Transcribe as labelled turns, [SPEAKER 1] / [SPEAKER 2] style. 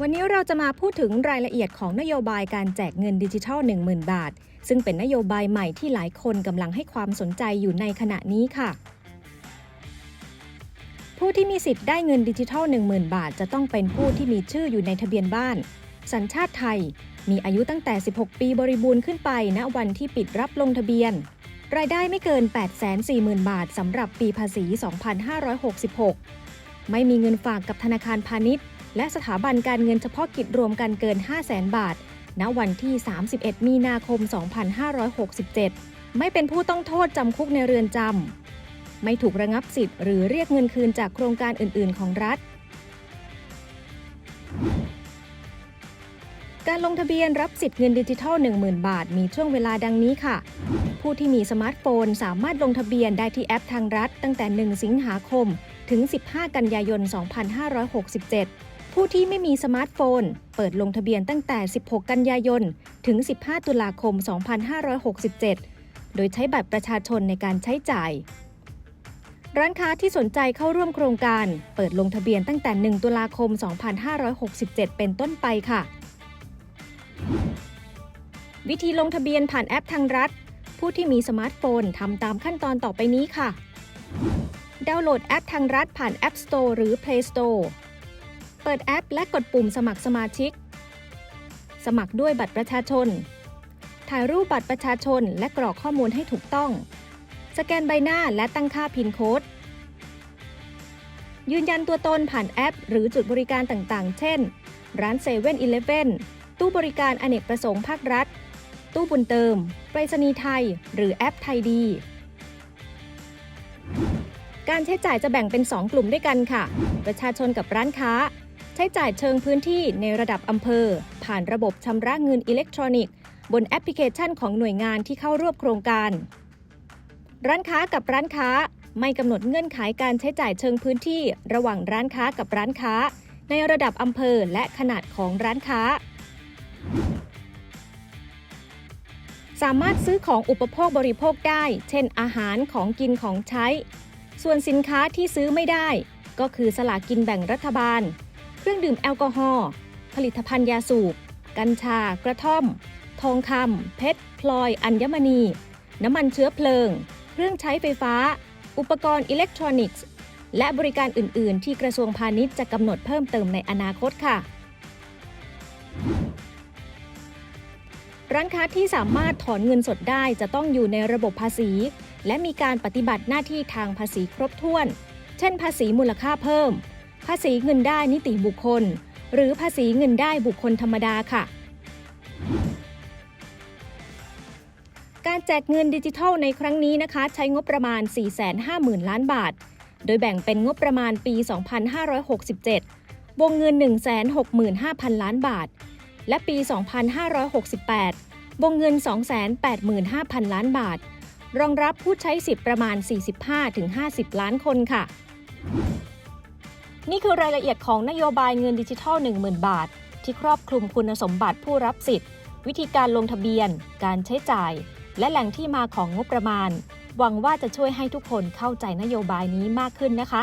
[SPEAKER 1] วันนี้เราจะมาพูดถึงรายละเอียดของนโยบายการแจกเงินดิจิทัล 10,000 บาท ซึ่งเป็นนโยบายใหม่ที่หลายคนกำลังให้ความสนใจอยู่ในขณะนี้ค่ะ ผู้ที่มีสิทธิ์ได้เงินดิจิทัล 10,000 บาท จะต้องเป็นผู้ที่มีชื่ออยู่ในทะเบียนบ้าน สัญชาติไทย มีอายุตั้งแต่ 16 ปีบริบูรณ์ขึ้นไปณวันที่ปิดรับลงทะเบียน รายได้ไม่เกิน 840,000 บาทสำหรับปีภาษี 2566 ไม่มีเงินฝากกับธนาคารพาณิชย์ และสถาบันการเงินเฉพาะกิจรวมกันเกิน 500,000บาท ณ วันที่ 31 มีนาคม 2567 ไม่เป็นผู้ต้องโทษจำคุกในเรือนจำ ไม่ถูกระงับสิทธิ์หรือเรียกเงินคืนจากโครงการอื่น ๆ ของรัฐ การลงทะเบียนรับสิทธิ์เงินดิจิทัล 10,000 บาท มีช่วงเวลาดังนี้ค่ะ ผู้ที่มีสมาร์ทโฟนสามารถลงทะเบียนได้ที่แอปทางรัฐ ตั้งแต่ 1 สิงหาคมถึง 15 กันยายน 2567 ผู้ที่ไม่มีสมาร์ทโฟน เปิดลงทะเบียนตั้งแต่ 16 กันยายน ถึง 15 ตุลาคม 2567 โดยใช้บัตรประชาชนในการใช้จ่าย ร้านค้าที่สนใจเข้าร่วมโครงการ เปิดลงทะเบียนตั้งแต่ 1 ตุลาคม 2567 เป็นต้นไปค่ะ วิธีลงทะเบียนผ่านแอปทางรัฐ ผู้ที่มีสมาร์ทโฟนทำตามขั้นตอนต่อไปนี้ค่ะ ดาวน์โหลดแอปทางรัฐผ่าน App Store หรือ Play Store เปิดแอปและกดปุ่มสมัครสมาชิก สมัครด้วยบัตรประชาชน ถ่ายรูปบัตรประชาชนและกรอกข้อมูลให้ถูกต้อง สแกนใบหน้าและตั้งค่าพินโค้ด ยืนยันตัวตนผ่านแอป หรือจุดบริการต่างๆ เช่น ร้านเซเว่นอีเลฟเว่นตู้บริการอเนกประสงค์ภาครัฐ ตู้บุญเติม ไปรษณีย์ไทย หรือแอปไทยดี การใช้จ่ายจะแบ่งเป็น 2 กลุ่มด้วยกันค่ะ ประชาชนกับร้านค้า ใช้จ่ายเชิงพื้นที่ในระดับอำเภอ ผ่านระบบชำระเงินอิเล็กทรอนิกส์ บนแอปพลิเคชันของหน่วยงานที่เข้าร่วมโครงการ ร้านค้ากับร้านค้าไม่กำหนดเงื่อนไขการใช้จ่ายเชิงพื้นที่ ระหว่างร้านค้ากับร้านค้า ในระดับอำเภอและขนาดของร้านค้า สามารถซื้อของอุปโภคบริโภคได้ เช่น อาหารของกินของใช้ ส่วนสินค้าที่ซื้อไม่ได้ ก็คือสลากกินแบ่งรัฐบาล เครื่องดื่มแอลกอฮอล์ผลิตภัณฑ์ยาสูบ กัญชา กระท่อม ทองคำเพชรพลอย อัญมณี น้ำมันเชื้อเพลิง เครื่องใช้ไฟฟ้า อุปกรณ์อิเล็กทรอนิกส์ และบริการอื่น ๆ ที่กระทรวงพาณิชย์จะกำหนดเพิ่มเติมในอนาคตค่ะ ร้านค้าที่สามารถถอนเงินสดได้จะต้องอยู่ในระบบภาษี และมีการปฏิบัติหน้าที่ทางภาษีครบถ้วน เช่น ภาษีมูลค่าเพิ่ม ภาษีเงินได้นิติบุคคล หรือภาษีเงินได้บุคคลธรรมดาค่ะ การแจกเงินดิจิทัลในครั้งนี้นะคะ ใช้งบประมาณ 450,000 ล้านบาท โดยแบ่งเป็นงบประมาณปี 2567 วงเงิน 165,000 ล้านบาท และปี 2568 วงเงิน 285,000 ล้านบาท รองรับผู้ใช้สิทธิ์ประมาณ 45-50 ล้านคนค่ะ นี่คือรายละเอียดของนโยบายเงินดิจิทัล 10,000 บาท ที่ครอบคลุมคุณสมบัติผู้รับสิทธิ์ วิธีการลงทะเบียน การใช้จ่าย และแหล่งที่มาของงบประมาณ หวังว่าจะช่วยให้ทุกคนเข้าใจนโยบายนี้มากขึ้นนะคะ